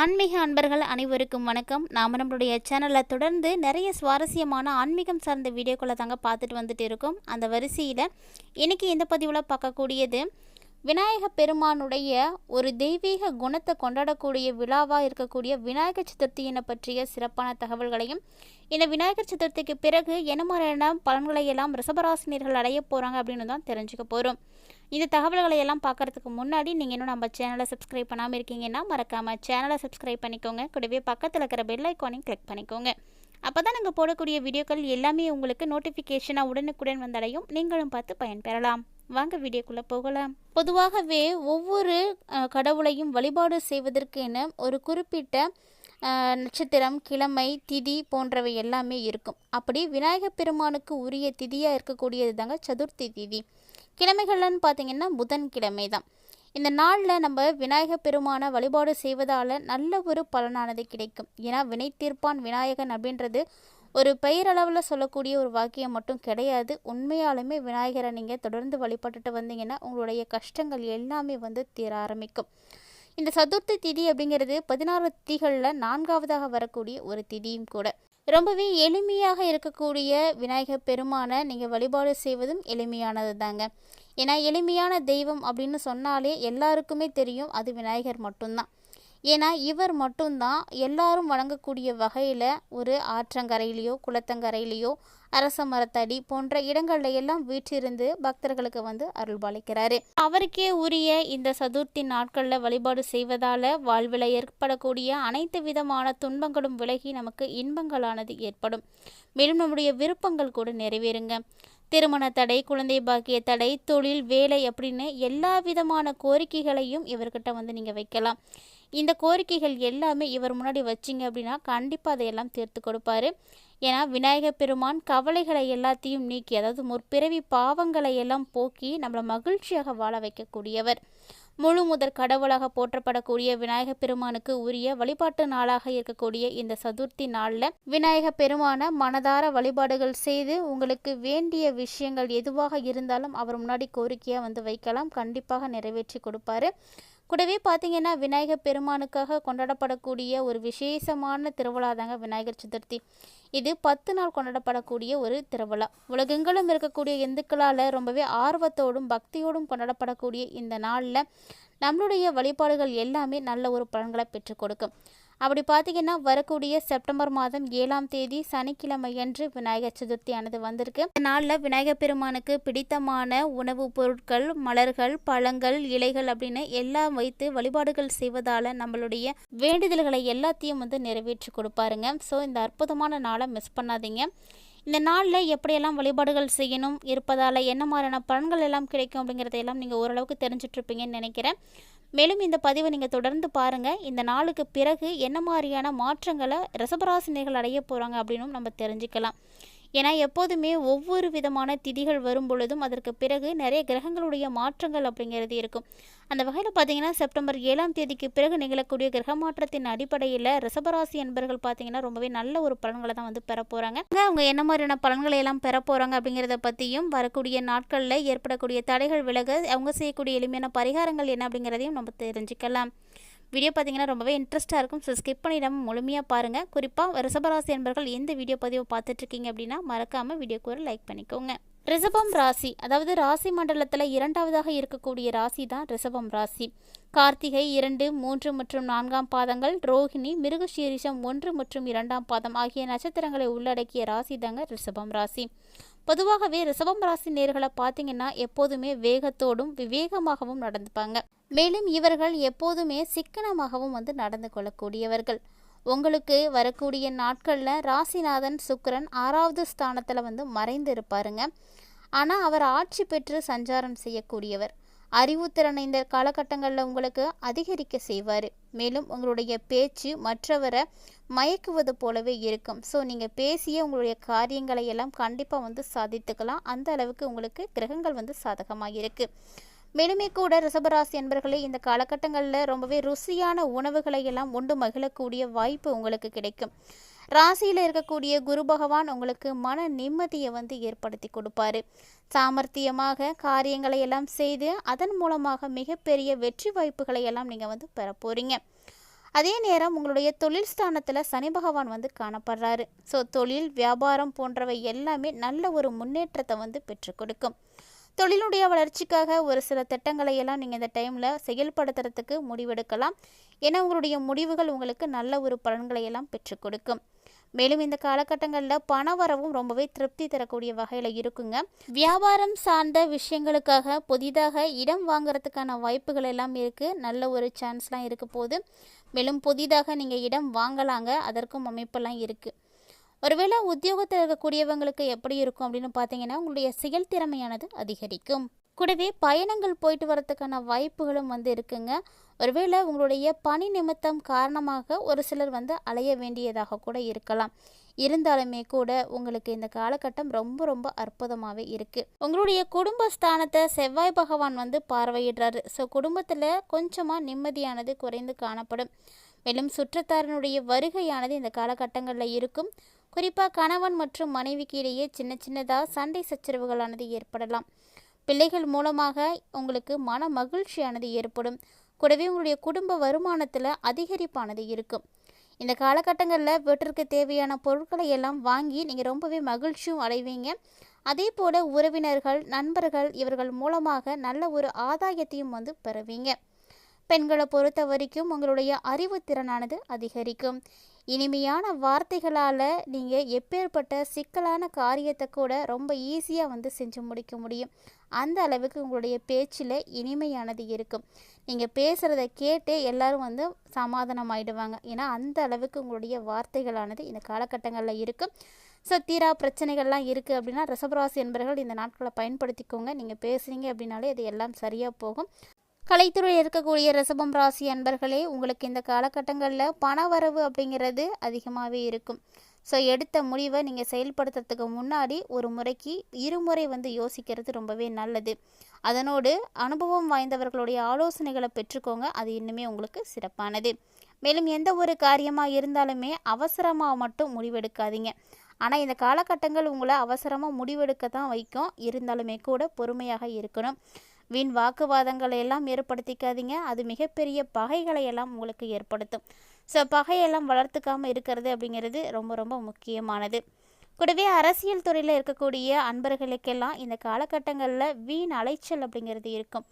ஆன்மீக அன்பர்கள் அனைவருக்கும் வணக்கம். நாம் நம்மளுடைய சேனலில் தொடர்ந்து நிறைய சுவாரஸ்யமான ஆன்மீகம் சார்ந்த வீடியோக்களை தாங்க பார்த்துட்டு வந்துட்டு இருக்கோம். அந்த வரிசையில் இன்றைக்கி இந்த பதிவில் பார்க்கக்கூடியது விநாயக பெருமானுடைய ஒரு தெய்வீக குணத்தை கொண்டாடக்கூடிய விழாவாக இருக்கக்கூடிய விநாயகர் சதுர்த்தியினை பற்றிய சிறப்பான தகவல்களையும் இந்த விநாயகர் சதுர்த்திக்கு பிறகு என்ன மாதிரியான பலன்களை எல்லாம் ரிசபராசினியர்கள் அடைய போகிறாங்க அப்படின்னு தான் தெரிஞ்சுக்க போகிறோம் இந்த தகவல்களை எல்லாம் பார்க்கறதுக்கு முன்னாடி நீங்கள் இன்னும் நம்ம சேனலை சப்ஸ்கிரைப் பண்ணாமல் இருக்கீங்கன்னா மறக்காமல் சேனலை சப்ஸ்கிரைப் பண்ணிக்கோங்க. கூடவே பக்கத்தில் இருக்கிற பெல் ஐக்கானையும் கிளிக் பண்ணிக்கோங்க. அப்போ தான் நாங்கள் போடக்கூடிய வீடியோக்கள் எல்லாமே உங்களுக்கு நோட்டிஃபிகேஷனாக உடனுக்குடன் வந்தடையும். நீங்களும் பார்த்து பயன்பெறலாம் வாங்க வீடியோக்குள்ளே போகலாம். பொதுவாகவே ஒவ்வொரு கடவுளையும் வழிபாடு செய்வதற்கு ஒரு குறிப்பிட்ட நட்சத்திரம் கிழமை திதி போன்றவை எல்லாமே இருக்கும். அப்படி விநாயகப் பெருமானுக்கு உரிய திதியாக இருக்கக்கூடியது தாங்க சதுர்த்தி திதி. கிழமைகள்னு பார்த்தீங்கன்னா புதன்கிழமை தான். இந்த நாளில் நம்ம விநாயகப் பெருமானை வழிபாடு செய்வதால் நல்ல ஒரு பலனானது கிடைக்கும். ஏன்னா வினை தீர்ப்பான் விநாயகன் அப்படின்றது ஒரு பெயரளவில் சொல்லக்கூடிய ஒரு வாக்கியம் மட்டும் கிடையாது. உண்மையாலுமே விநாயகரை நீங்கள் தொடர்ந்து வழிபட்டுட்டு வந்தீங்கன்னா உங்களுடைய கஷ்டங்கள் எல்லாமே வந்து தீர ஆரம்பிக்கும். இந்த சதுர்த்தி திதி அப்படிங்கிறது பதினாறு திதிகளில் நான்காவதாக வரக்கூடிய ஒரு திதியும் கூட. ரொம்பவே எளிமையாக இருக்கக்கூடிய விநாயகர் பெருமானை நீங்கள் வழிபாடு செய்வதும் எளிமையானது தாங்க ஏன்னா எளிமையான தெய்வம் அப்படின்னு சொன்னாலே எல்லாருக்குமே தெரியும் அது விநாயகர் மட்டும்தான். ஏன்னா இவர் மட்டும்தான் எல்லாரும் வணங்கக்கூடிய வகையில் ஒரு ஆற்றங்கரையிலையோ குளத்தங்கரையிலையோ அரச மரத்தடி போன்ற இடங்கள்ல எல்லாம் வீற்றிருந்து பக்தர்களுக்கு வந்து அருள்பாலிக்கிறாரு. அவருக்கே உரிய இந்த சதுர்த்தி நாட்களில் வழிபாடு செய்வதால வாழ்வில் ஏற்படக்கூடிய அனைத்து விதமான துன்பங்களும் விலகி நமக்கு இன்பங்களானது ஏற்படும். மேலும் நம்முடைய விருப்பங்கள் கூட நிறைவேறுங்க. திருமண தடை குழந்தை பாக்கிய தடை தொழில் வேலை அப்படின்னு எல்லா விதமான கோரிக்கைகளையும் இவர்கிட்ட வந்து நீங்கள் வைக்கலாம். இந்த கோரிக்கைகள் எல்லாமே இவர் முன்னாடி வச்சிங்க அப்படின்னா கண்டிப்பாக அதையெல்லாம் தீர்த்து கொடுப்பாரு. ஏன்னா விநாயகர் பெருமான் கவலைகளை எல்லாத்தையும் நீக்கி அதாவது முற்பிறவி பாவங்களை எல்லாம் போக்கி நம்மளை மகிழ்ச்சியாக வாழ வைக்கக்கூடியவர். முழு முதற் கடவுளாக போற்றப்படக்கூடிய விநாயகர் பெருமானுக்கு உரிய வழிபாட்டு நாளாக இருக்கக்கூடிய இந்த சதுர்த்தி நாளில் விநாயகர் பெருமான மனதார வழிபாடுகள் செய்து உங்களுக்கு வேண்டிய விஷயங்கள் எதுவாக இருந்தாலும் அவர் முன்னாடி கோரிக்கையாக வந்து வைக்கலாம். கண்டிப்பாக நிறைவேற்றி கொடுப்பாரு. கூடவே பார்த்தீங்கன்னா விநாயகர் பெருமானுக்காக கொண்டாடப்படக்கூடிய ஒரு விசேஷமான திருவிழா தாங்க விநாயகர் சதுர்த்தி. இது பத்து நாள் கொண்டாடப்படக்கூடிய ஒரு திருவிழா. உலகெங்கிலும் இருக்கக்கூடிய இந்துக்களால் ரொம்பவே ஆர்வத்தோடும் பக்தியோடும் கொண்டாடப்படக்கூடிய இந்த நாளில் நம்மளுடைய வழிபாடுகள் எல்லாமே நல்ல ஒரு பலன்களை பெற்றுக் கொடுக்கும். அப்படி பார்த்தீங்கன்னா வரக்கூடிய செப்டம்பர் மாதம் ஏழாம் தேதி சனிக்கிழமை அன்று விநாயகர் சதுர்த்தியானது வந்திருக்கு. இந்த நாளில் விநாயகர் பெருமானுக்கு பிடித்தமான உணவுப் பொருட்கள் மலர்கள் பழங்கள் இலைகள் அப்படின்னு எல்லாம் வைத்து வழிபாடுகள் செய்வதால் நம்மளுடைய வேண்டுதல்களை எல்லாத்தையும் வந்து நிறைவேற்றி கொடுப்பாருங்க. ஸோ இந்த அற்புதமான நாளை மிஸ் பண்ணாதீங்க. இந்த நாளில் எப்படியெல்லாம் வழிபாடுகள் செய்யணும் இருப்பதால் என்ன மாதிரியான பலன்கள் எல்லாம் கிடைக்கும் அப்படிங்கிறதையெல்லாம் நீங்கள் ஓரளவுக்கு தெரிஞ்சிட்ருப்பீங்கன்னு நினைக்கிறேன். மேலும் இந்த பதிவை நீங்கள் தொடர்ந்து பாருங்கள் இந்த நாளுக்கு பிறகு என்ன மாதிரியான மாற்றங்களை ரசபராசினியர்கள் அடைய போகிறாங்க அப்படின்னும் நம்ம தெரிஞ்சுக்கலாம். ஏன்னா எப்போதுமே ஒவ்வொரு விதமான திதிகள் வரும் பொழுதும் அதற்கு பிறகு நிறைய கிரகங்களுடைய மாற்றங்கள் அப்படிங்கிறது இருக்கும். அந்த வகையில் பார்த்தீங்கன்னா செப்டம்பர் ஏழாம் தேதிக்கு பிறகு நிகழக்கூடிய கிரக மாற்றத்தின் அடிப்படையில் ரிசபராசி என்பர்கள் பார்த்தீங்கன்னா ரொம்பவே நல்ல ஒரு பலன்களை தான் வந்து பெற போகிறாங்க அவங்க என்ன மாதிரியான பலன்களை எல்லாம் பெற போகிறாங்க அப்படிங்கிறத பற்றியும் வரக்கூடிய நாட்களில் ஏற்படக்கூடிய தடைகள் விலக அவங்க செய்யக்கூடிய எளிமையான பரிகாரங்கள் என்ன அப்படிங்கிறதையும் நம்ம தெரிஞ்சுக்கலாம். வீடியோ பார்த்தீங்கன்னா ரொம்பவே இன்ட்ரெஸ்ட்டாக இருக்கும். ஸோ ஸ்கிப் பண்ணிடாமல் முழுமையாக பாருங்கள் குறிப்பாக ரிசபராசி என்பர்கள் எந்த வீடியோ பதிவை பார்த்துட்ருக்கீங்க அப்படின்னா மறக்காமல் வீடியோக்கு ஒரு லைக் பண்ணிக்கோங்க. ரிஷபம் ராசி. அதாவது ராசி மண்டலத்தில் இரண்டாவதாக இருக்கக்கூடிய ராசி தான் ரிஷபம் ராசி. கார்த்திகை இரண்டு மூன்று மற்றும் நான்காம் பாதங்கள் ரோஹிணி மிருகசீரிஷம் ஒன்று மற்றும் இரண்டாம் பாதம் ஆகிய நட்சத்திரங்களை உள்ளடக்கிய ராசி தாங்க ரிஷபம் ராசி. பொதுவாகவே ரிஷபம் ராசி நேர்களை பார்த்தீங்கன்னா எப்போதுமே வேகத்தோடும் விவேகமாகவும் நடந்துப்பாங்க. மேலும் இவர்கள் எப்போதுமே சிக்கனமாகவும் வந்து நடந்து கொள்ளக்கூடியவர்கள். உங்களுக்கு வரக்கூடிய நாட்களில் ராசிநாதன் சுக்கரன் ஆறாவது ஸ்தானத்தில் வந்து மறைந்து இருப்பாருங்க ஆனால் அவர் ஆட்சி பெற்று சஞ்சாரம் செய்யக்கூடியவர். அறிவுத்திறனை இந்த காலகட்டங்களில் உங்களுக்கு அதிகரிக்க செய்வார். மேலும் உங்களுடைய பேச்சு மற்றவரை மயக்குவது போலவே இருக்கும். ஸோ நீங்கள் பேசிய உங்களுடைய காரியங்களை எல்லாம் கண்டிப்பாக வந்து சாதித்துக்கலாம். அந்த அளவுக்கு உங்களுக்கு கிரகங்கள் வந்து சாதகமாக இருக்குது மேலுமே கூட ரிஷபராசி என்பர்களே இந்த காலகட்டங்களில் ரொம்பவே ருசியான உணவுகளை எல்லாம் உண்டு மகிழக்கூடிய வாய்ப்பு உங்களுக்கு கிடைக்கும். ராசியில் இருக்கக்கூடிய குரு பகவான் உங்களுக்கு மன நிம்மதியை வந்து ஏற்படுத்தி கொடுப்பாரு. சாமர்த்தியமாக காரியங்களை எல்லாம் செய்து அதன் மூலமாக மிகப்பெரிய வெற்றி வாய்ப்புகளை எல்லாம் நீங்கள் வந்து பெற போகிறீங்க அதே நேரம் உங்களுடைய தொழில் ஸ்தானத்தில் சனி பகவான் வந்து காணப்படுறாரு. ஸோ தொழில் வியாபாரம் போன்றவை எல்லாமே நல்ல ஒரு முன்னேற்றத்தை வந்து பெற்றுக் கொடுக்கும். தொழிலுடைய வளர்ச்சிக்காக ஒரு சில திட்டங்களை எல்லாம் நீங்கள் இந்த டைமில் செயல்படுத்துறதுக்கு முடிவெடுக்கலாம். ஏன்னா உங்களுடைய முடிவுகள் உங்களுக்கு நல்ல ஒரு பலன்களை எல்லாம் பெற்றுக் கொடுக்கும். மேலும் இந்த காலகட்டங்களில் பண வரவும் ரொம்பவே திருப்தி தரக்கூடிய வகையில் இருக்குங்க. வியாபாரம் சார்ந்த விஷயங்களுக்காக புதிதாக இடம் வாங்குறதுக்கான வாய்ப்புகள் எல்லாம் இருக்குது நல்ல ஒரு சான்ஸ்லாம் இருக்க போது மேலும் புதிதாக நீங்கள் இடம் வாங்கலாங்க. அதற்கும் அமைப்பெல்லாம் இருக்குது ஒருவேளை உத்தியோகத்தில் இருக்கக்கூடியவங்களுக்கு எப்படி இருக்கும் அப்படின்னு பார்த்தீங்கன்னா உங்களுடைய செயல்திறமையானது அதிகரிக்கும். கூடவே பயணங்கள் போயிட்டு வரதுக்கான வாய்ப்புகளும் வந்து இருக்குங்க. ஒருவேளை உங்களுடைய பணி நிமித்தம் காரணமாக ஒரு சிலர் வந்து அலைய வேண்டியதாக கூட இருக்கலாம். இருந்தாலுமே கூட உங்களுக்கு இந்த காலகட்டம் ரொம்ப ரொம்ப அற்புதமாகவே இருக்குது உங்களுடைய குடும்ப ஸ்தானத்தை செவ்வாய் பகவான் வந்து பார்வையிடுறாரு. ஸோ குடும்பத்தில் கொஞ்சமாக நிம்மதியானது குறைந்து காணப்படும். மேலும் சுற்றத்தாரனுடைய வருகையானது இந்த காலகட்டங்களில் இருக்கும். குறிப்பாக கணவன் மற்றும் மனைவிக்கு இடையே சின்ன சின்னதாக சண்டை சச்சரவுகளானது ஏற்படலாம். பிள்ளைகள் மூலமாக உங்களுக்கு மன மகிழ்ச்சியானது ஏற்படும். கூடவே உங்களுடைய குடும்ப வருமானத்தில் அதிகரிப்பானது இருக்கும். இந்த காலகட்டங்களில் வீட்டிற்கு தேவையான பொருட்களை எல்லாம் வாங்கி நீங்கள் ரொம்பவே மகிழ்ச்சியும் அடைவீங்க. அதே போல் உறவினர்கள் நண்பர்கள் இவர்கள் மூலமாக நல்ல ஒரு ஆதாயத்தையும் வந்து பெறுவீங்க. பெண்களை பொறுத்த வரைக்கும் உங்களுடைய அறிவுத்திறனானது அதிகரிக்கும். இனிமையான வார்த்தைகளால் நீங்கள் எப்பேற்பட்ட சிக்கலான காரியத்தை கூட ரொம்ப ஈஸியாக வந்து செஞ்சு முடிக்க முடியும். அந்த அளவுக்கு உங்களுடைய பேச்சில் இனிமையானது இருக்கும். நீங்கள் பேசுகிறத கேட்டே எல்லாரும் வந்து சமாதானம் ஆயிடுவாங்க ஏன்னா அந்த அளவுக்கு உங்களுடைய வார்த்தைகளானது இந்த காலகட்டங்களில் இருக்கும். ஸோ தீரா பிரச்சனைகள்லாம் இருக்குது அப்படின்னா ரிசபராசி என்பவர்கள் இந்த நாட்களை பயன்படுத்திக்கோங்க. நீங்கள் பேசுகிறீங்க அப்படின்னாலே அது எல்லாம் சரியாக போகும். கலைத்துறையில் இருக்கக்கூடிய ரிசபம் ராசி அன்பர்களே உங்களுக்கு இந்த காலகட்டங்களில் பண வரவு அப்படிங்கிறது அதிகமாகவே இருக்கும். ஸோ எடுத்த முடிவை நீங்கள் செயல்படுத்துறதுக்கு முன்னாடி ஒரு முறைக்கு இருமுறை வந்து யோசிக்கிறது ரொம்பவே நல்லது. அதனோடு அனுபவம் வாய்ந்தவர்களுடைய ஆலோசனைகளை பெற்றுக்கோங்க. அது இன்னுமே உங்களுக்கு சிறப்பானது. மேலும் எந்த ஒரு காரியமாக இருந்தாலுமே அவசரமாக மட்டும் முடிவெடுக்காதீங்க. ஆனால் இந்த காலகட்டங்கள் உங்களை அவசரமாக முடிவெடுக்க தான் வைக்கும். இருந்தாலுமே கூட பொறுமையாக இருக்கணும். வீண் வாக்குவாதங்களை எல்லாம் ஏற்படுத்திக்காதீங்க. அது மிகப்பெரிய பகைகளை எல்லாம் உங்களுக்கு ஏற்படுத்தும். ஸோ பகையெல்லாம் வளர்த்துக்காமல் இருக்கிறது அப்படிங்கிறது ரொம்ப ரொம்ப முக்கியமானது. கூடவே அரசியல் துறையில் இருக்கக்கூடிய அன்பர்களுக்கெல்லாம் இந்த காலகட்டங்களில் வீண் அலைச்சல் அப்படிங்கிறது இருக்கும்.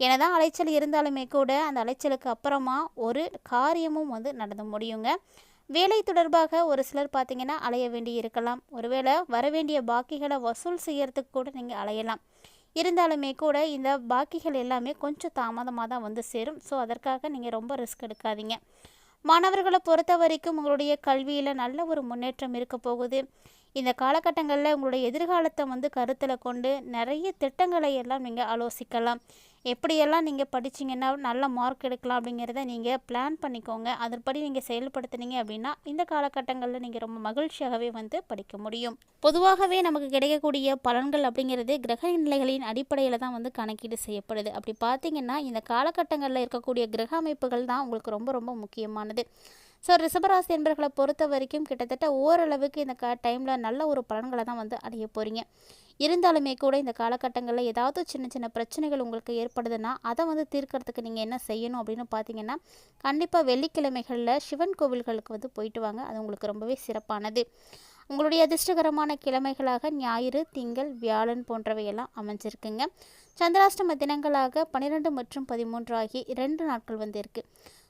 என்னதான் அலைச்சல் இருந்தாலுமே கூட அந்த அலைச்சலுக்கு அப்புறமா ஒரு காரியமும் வந்து நடந்து முடியுங்க. வேலை தொடர்பாக ஒரு சிலர் பார்த்தீங்கன்னா அலைய வேண்டி இருக்கலாம். ஒருவேளை வர வேண்டிய பாக்கிகளை வசூல் செய்யறதுக்கு கூட நீங்கள் அலையலாம். இருந்தாலுமே கூட இந்த பாக்கிகள் எல்லாமே கொஞ்சம் தாமதமாக தான் வந்து சேரும். ஸோ அதற்காக நீங்கள் ரொம்ப ரிஸ்க் எடுக்காதீங்க. மாணவர்களை பொறுத்த வரைக்கும் உங்களுடைய கல்வியில் நல்ல ஒரு முன்னேற்றம் இருக்க போகுது. இந்த காலகட்டங்களில் உங்களுடைய எதிர்காலத்தை வந்து கருத்தில் கொண்டு நிறைய திட்டங்களை எல்லாம் நீங்கள் ஆலோசிக்கலாம். எப்படியெல்லாம் நீங்கள் படிச்சிங்கன்னா நல்ல மார்க் எடுக்கலாம் அப்படிங்கிறத நீங்கள் பிளான் பண்ணிக்கோங்க. அதன்படி நீங்கள் செயல்படுத்துனீங்க அப்படின்னா இந்த காலகட்டங்களில் நீங்கள் ரொம்ப மகிழ்ச்சியாகவே வந்து படிக்க முடியும். பொதுவாகவே நமக்கு கிடைக்கக்கூடிய பலன்கள் அப்படிங்கிறது கிரக நிலைகளின் அடிப்படையில் தான் வந்து கணக்கீடு செய்யப்படுது. அப்படி பார்த்தீங்கன்னா இந்த காலகட்டங்களில் இருக்கக்கூடிய கிரக அமைப்புகள் தான் உங்களுக்கு ரொம்ப ரொம்ப முக்கியமானது. ஸோ ரிஷபராசி என்பர்களை பொறுத்த வரைக்கும் கிட்டத்தட்ட ஓரளவுக்கு இந்த க டைமில் நல்ல ஒரு பலன்களை தான் வந்து அடைய போகிறீங்க இருந்தாலுமே கூட இந்த காலகட்டங்களில் ஏதாவது சின்ன சின்ன பிரச்சனைகள் உங்களுக்கு ஏற்படுதுன்னா அதை வந்து தீர்க்கறதுக்கு நீங்கள் என்ன செய்யணும் அப்படின்னு பார்த்தீங்கன்னா கண்டிப்பாக வெள்ளிக்கிழமைகளில் சிவன் கோவில்களுக்கு வந்து போயிட்டு வாங்க. அது உங்களுக்கு ரொம்பவே சிறப்பானது. உங்களுடைய அதிர்ஷ்டகரமான கிழமைகளாக ஞாயிறு திங்கள் வியாழன் போன்றவையெல்லாம் அமைஞ்சிருக்குங்க. சந்திராஷ்டம தினங்களாக பன்னிரெண்டு மற்றும் பதிமூன்று ஆகிய இரண்டு நாட்கள் வந்து இருக்குது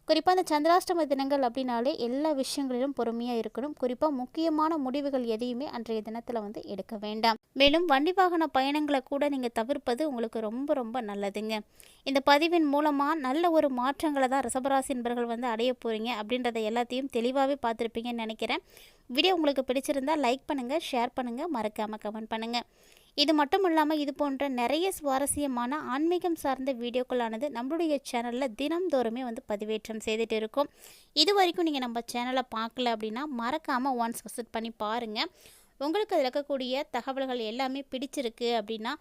குறிப்பாக அந்த சந்திராஷ்டம தினங்கள் அப்படின்னாலே எல்லா விஷயங்களிலும் பொறுமையாக இருக்கணும். குறிப்பாக முக்கியமான முடிவுகள் எதையுமே அன்றைய தினத்தில் வந்து எடுக்க வேண்டாம். மேலும் வண்டி வாகன பயணங்களை கூட நீங்கள் தவிர்ப்பது உங்களுக்கு ரொம்ப ரொம்ப நல்லதுங்க. இந்த பதிவின் மூலமாக நல்ல ஒரு மாற்றங்களை தான் ரிசபராசி என்பர்கள் வந்து அடைய போகிறீங்க அப்படின்றத எல்லாத்தையும் தெளிவாகவே பார்த்துருப்பீங்கன்னு நினைக்கிறேன். வீடியோ உங்களுக்கு பிடிச்சிருந்தால் லைக் பண்ணுங்கள் ஷேர் பண்ணுங்கள் மறக்காமல் கமெண்ட் பண்ணுங்கள் இது மட்டும் இல்லாமல் இது போன்ற நிறைய சுவாரஸ்யமான ஆன்மீகம் சார்ந்த வீடியோக்களானது நம்மளுடைய சேனலில் தினம்தோறுமே வந்து பதிவேற்றம் செய்துட்டு இருக்கோம். இது வரைக்கும் நீங்கள் நம்ம சேனலை பார்க்கல அப்படின்னா மறக்காமல் ஒன்ஸ் விசிட் பண்ணி பாருங்கள் உங்களுக்கு அதில் இருக்கக்கூடிய தகவல்கள் எல்லாமே பிடிச்சிருக்கு அப்படின்னா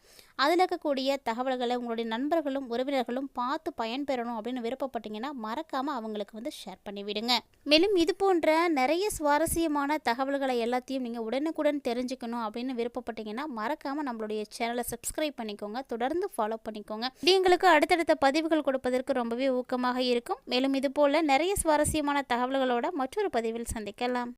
அதில் இருக்கக்கூடிய தகவல்களை உங்களுடைய நண்பர்களும் உறவினர்களும் பார்த்து பயன்பெறணும் அப்படின்னு விருப்பப்பட்டீங்கன்னா மறக்காமல் அவங்களுக்கு வந்து ஷேர் பண்ணிவிடுங்க. மேலும் இது போன்ற நிறைய சுவாரஸ்யமான தகவல்களை எல்லாத்தையும் நீங்கள் உடனுக்குடன் தெரிஞ்சுக்கணும் அப்படின்னு விருப்பப்பட்டீங்கன்னா மறக்காமல் நம்மளுடைய சேனலை சப்ஸ்கிரைப் பண்ணிக்கோங்க. தொடர்ந்து ஃபாலோ பண்ணிக்கோங்க. இது எங்களுக்கு அடுத்தடுத்த பதிவுகள் கொடுப்பதற்கு ரொம்பவே ஊக்கமாக இருக்கும். மேலும் இதுபோல் நிறைய சுவாரஸ்யமான தகவல்களோட மற்றொரு பதிவில் சந்திக்கலாம்.